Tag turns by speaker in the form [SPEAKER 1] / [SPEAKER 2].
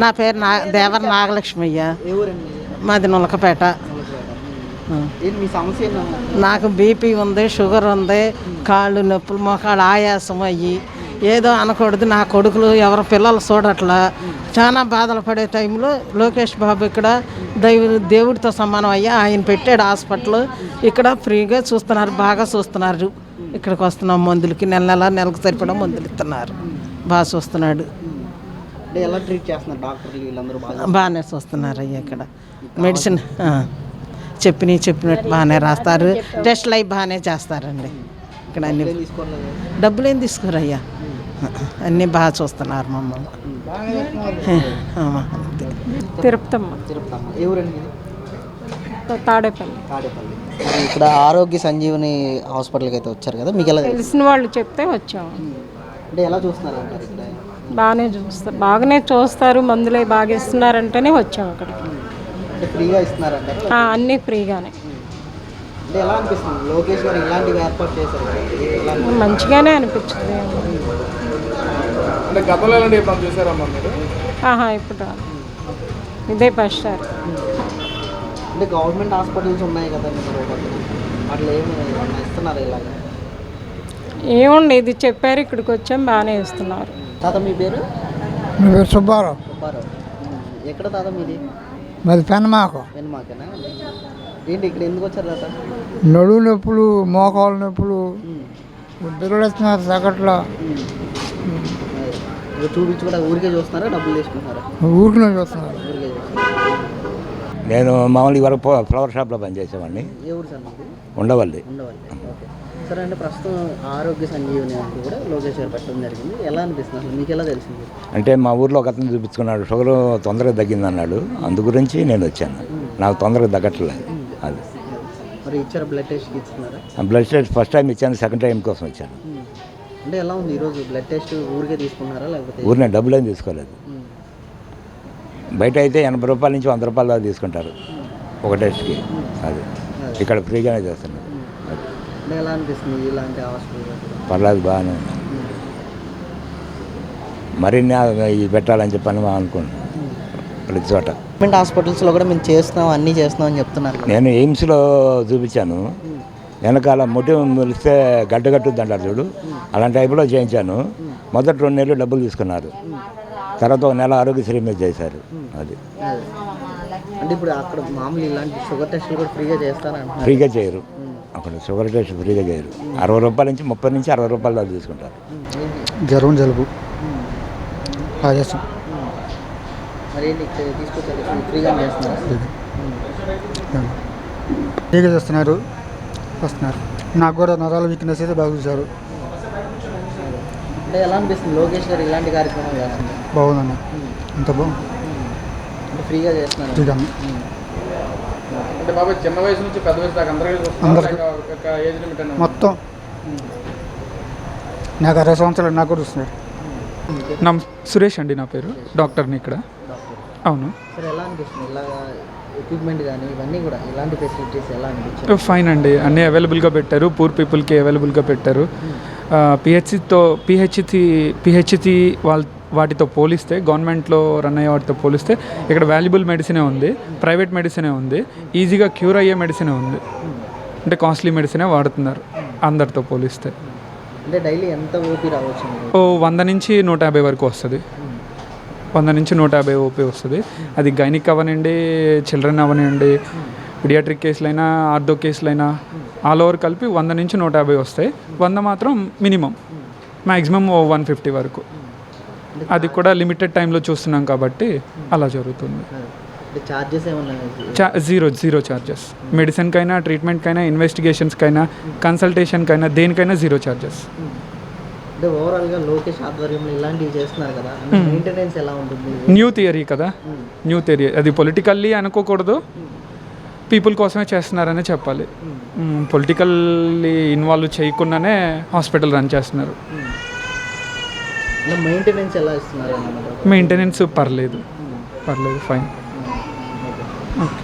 [SPEAKER 1] నా పేరు నా దేవర నాగలక్ష్మి అయ్యా
[SPEAKER 2] ఏ ఊరండి
[SPEAKER 1] మాది నులకపేట నాకు బీపీ ఉంది షుగర్ ఉంది కాళ్ళు నొప్పులు మోకాళ్ళు ఆయాసం అయ్యి ఏదో అనకూడదు నా కొడుకులు ఎవరి పిల్లలు చూడట్లా. చాలా బాధలు పడే టైంలో లోకేష్ బాబు ఇక్కడ దైవ దేవుడితో సమానం అయ్యా ఆయన పెట్టాడు హాస్పిటల్. ఇక్కడ ఫ్రీగా చూస్తున్నారు బాగా చూస్తున్నారు. ఇక్కడికి వస్తున్నాం మందులకి నెల నెల నెలకు సరిపడా మందులు ఇస్తున్నారు. బాగా చూస్తున్నాడు.
[SPEAKER 2] అంటే ఎలా ట్రీట్ చేస్తున్నారు డాక్టర్లు వీళ్ళందరూ బాగా
[SPEAKER 1] బాగానే చూస్తున్నారు అయ్యా ఇక్కడ మెడిసిన్ చెప్పినవి చెప్పినట్టు బాగానే రాస్తారు. టెస్ట్లు అవి బాగానే చేస్తారండి. ఇక్కడ అన్ని డబ్బులు ఏం తీసుకోరయ్యా. అన్నీ బాగా చూస్తున్నారు మమ్మల్ని.
[SPEAKER 3] తిరుపతమ్మ.
[SPEAKER 2] తిరుపతమ్మ. ఇది?
[SPEAKER 3] తాడేపల్లి.
[SPEAKER 2] ఇక్కడ ఆరోగ్య సంజీవని హాస్పిటల్కి అయితే వచ్చారు కదా మీకు ఎలా తెలుసు?
[SPEAKER 3] తెలిసిన వాళ్ళు చెప్తే వచ్చాము.
[SPEAKER 2] అంటే ఎలా చూస్తున్నారు అంటారు ఇక్కడ?
[SPEAKER 3] బాగానే చూస్తారు బాగానే చూస్తారు మందులు అవి బాగా ఇస్తున్నారంటేనే వచ్చాము అక్కడికి.
[SPEAKER 2] అంటే ఫ్రీగా ఇస్తున్నారంటారు
[SPEAKER 3] ఆ, అన్నీ ఫ్రీగానే.
[SPEAKER 2] ఎలా అనిపిస్తుంది? లోకేష్ గారు ఇలాంటివి ఏర్పాటు చేశారు?
[SPEAKER 3] మంచిగానే అనిపించింది.
[SPEAKER 4] అంటే గతంలో ఎలాంటి చూసారమ్మా మీరు?
[SPEAKER 3] ఆహా ఇప్పుడు. ఇదే ఫస్ట్ సార్.
[SPEAKER 2] అంటే గవర్నమెంట్ హాస్పిటల్స్ ఉన్నాయి కదా మీరు అట్లా ఏమి ఇస్తున్నారు ఇలాగ?
[SPEAKER 3] ఏముంది ఇది చెప్పారు ఇక్కడికి వచ్చాం బాగానే ఇస్తున్నారు
[SPEAKER 2] తాత మీ పేరు?
[SPEAKER 5] మీ పేరు సుబ్బారావు.
[SPEAKER 2] సుబ్బారావు. ఎక్కడ తాత మీది?
[SPEAKER 5] మాది పెనమాకు
[SPEAKER 2] ఏంటి ఇక్కడ ఎందుకు వచ్చారు తాత?
[SPEAKER 5] నడువు నొప్పులు మోకాలు నొప్పులు ఇస్తున్నారు సగట్లో.
[SPEAKER 2] అదే. ఇక చూపించి కూడా ఊరికే చూస్తున్నారా? డబ్బులు తీసుకుంటున్నారా?
[SPEAKER 5] ఊరికి చూస్తున్నారు.
[SPEAKER 6] నేను మామూలుగా వరకు ఫ్లవర్ షాప్లో పనిచేసేవాడిని. ఉండవల్లి.
[SPEAKER 2] ఉండవాలి ఓకే. సరే అంటే ప్రస్తుతం ఆరోగ్య సంజీవని అంటూ కూడా లోకేష్ గారు పెట్టడం జరిగింది. ఎలా అనిపిస్తుంది అసలు? మీకు ఎలా తెలిసింది?
[SPEAKER 6] అంటే మా ఊర్లో ఒక అతను చూపించుకున్నాడు షుగర్ తొందరగా తగ్గింది అన్నాడు. అందు గురించి నేను వచ్చాను. నాకు తొందరగా తగ్గట్లేదు అది.
[SPEAKER 2] మరి ఇచ్చారా బ్లడ్ టెస్ట్ ఇస్తున్నారా
[SPEAKER 6] ఆ బ్లడ్ టెస్ట్ ఫస్ట్ టైం ఇచ్చాను సెకండ్ టైం కోసం వచ్చాను.
[SPEAKER 2] ఉమ్. అంటే ఎలా ఉంది ఈరోజు బ్లడ్ టెస్ట్ ఊరికే తీసుకున్నారా లేకపోతే?
[SPEAKER 6] ఊరినే డబ్బులు ఏం తీసుకోలేదు. బయట అయితే ఎనభై రూపాయల నుంచి వంద రూపాయల దాకా తీసుకుంటారు. ఒక టెస్ట్కి అది. ఇక్కడ ఫ్రీగానే చేస్తున్నారు.
[SPEAKER 2] ఎలా అనిపిస్తుంది ఇలాంటి హాస్పిటల్
[SPEAKER 6] పర్లేదు బాగానే ఉంది. మరిన్ని ఇది పెట్టాలని చెప్పని అనుకుంటున్నాను ప్రతి చోట.
[SPEAKER 2] గవర్నమెంట్ హాస్పిటల్స్లో కూడా మేము చేస్తున్నాం అన్నీ చేస్తున్నాం అని చెప్తున్నారు కదా.
[SPEAKER 6] నేను ఎయిమ్స్లో చూపించాను. వెనకాల మొట్టి మొలిస్తే గడ్డ కట్టుద్ది అంటారు చూడు. అలాంటి టైపులో చేయించాను. మొదటి రెండు నెలలు డబ్బులు తీసుకున్నారు. తర్వాత ఒక నెల ఆరోగ్యశ్రీ మీద చేశారు. అది.
[SPEAKER 2] అంటే ఇప్పుడు అక్కడ మామూలు ఇలాంటి షుగర్ టెస్ట్లు కూడా ఫ్రీగా చేస్తారంటున్నారు.
[SPEAKER 6] ఫ్రీగా చేయరు. అక్కడ షుగర్ టెస్ట్ ఫ్రీగా చేయరు. అరవై రూపాయల నుంచి ముప్పై నుంచి అరవై రూపాయల దాకా తీసుకుంటారు.
[SPEAKER 5] జ్వరం జలుబు. ఆయాసం
[SPEAKER 2] ఫ్రీగా చేస్తున్నారు.
[SPEAKER 5] వస్తున్నారు. నాకు కూడా నరాల వీక్నెస్ అయితే బాగా చూశారు.
[SPEAKER 2] అంటే ఎలా అనిపిస్తుంది? లోకేష్ గారు ఇలాంటి కార్యక్రమం చేస్తున్నారు.
[SPEAKER 5] బాగుందన్న. అంత బాగుంది.
[SPEAKER 2] ఫ్రీగా చేస్తున్నారు.
[SPEAKER 4] అంటే బాబాయ్ చిన్న వయసు నుంచి పెద్ద వయసు దాకా అందరికీ ఏజ్ లిమిట్?
[SPEAKER 5] మొత్తం. నాకు అరవై సంవత్సరాలు నాకు కూడా వస్తున్నారు
[SPEAKER 7] నమ్ సురేష్ అండి నా పేరు. డాక్టర్ని ఇక్కడ. అవును.
[SPEAKER 2] సరే ఎలా అనిపిస్తుంది? ఇలాగా ఎక్విప్మెంట్ కానీ ఇవన్నీ కూడా ఇలాంటి ఫెసిలిటీస్ ఎలా అనిపించాయి?
[SPEAKER 7] ఫైన్ అండి. అన్నీ అవైలబుల్గా పెట్టారు. పూర్ పీపుల్కి అవైలబుల్గా పెట్టారు. పిహెచ్సితో పిహెచ్సి పిహెచ్సి వాళ్ళ వాటితో పోలిస్తే గవర్నమెంట్లో రన్ అయ్యే వాటితో పోలిస్తే ఇక్కడ వాల్యుబుల్ మెడిసినే ఉంది ప్రైవేట్ మెడిసినే ఉంది ఈజీగా క్యూర్ అయ్యే మెడిసినే ఉంది. అంటే కాస్ట్లీ మెడిసినే వాడుతున్నారు అందరితో పోలిస్తే.
[SPEAKER 2] అంటే డైలీ ఎంత ఓపీ రావచ్చు?
[SPEAKER 7] ఓ వంద నుంచి నూట యాభై వరకు వస్తుంది. వంద నుంచి నూట యాభై ఓపీ వస్తుంది. అది గైనిక్ అవనండి చిల్డ్రన్ అవనండి పిడియాట్రిక్ కేసులైనా ఆర్థో కేసులైనా ఆల్ ఓవర్ కలిపి వంద నుంచి నూట యాభై వస్తాయి. వంద మాత్రం మినిమం. మ్యాక్సిమం వన్ ఫిఫ్టీ వరకు. అది కూడా లిమిటెడ్ టైంలో చూస్తున్నాం కాబట్టి అలా జరుగుతుంది. జీరో జీరో ఛార్జెస్ మెడిసిన్కైనా ట్రీట్మెంట్కైనా ఇన్వెస్టిగేషన్స్కైనా కన్సల్టేషన్కైనా దేనికైనా జీరో ఛార్జెస్
[SPEAKER 2] అంటే ఓవరాల్గా లోకేష్ ఆధ్వర్యంలో ఇలాంటివి చేస్తున్నారు కదా మెయింటెనెన్స్ ఎలా ఉంటుంది?
[SPEAKER 7] న్యూ థియరీ కదా. న్యూ థియరీ అది పొలిటికల్లీ అనుకోకూడదు. పీపుల్ కోసమే చేస్తున్నారనే చెప్పాలి. పొలిటికల్లీ ఇన్వాల్వ్ చేయకుండానే హాస్పిటల్ రన్ చేస్తున్నారు.
[SPEAKER 2] మెయింటెనెన్స్ ఎలా ఇస్తున్నారు
[SPEAKER 7] మెయింటెనెన్స్ పర్లేదు. పర్లేదు ఫైన్ ఓకే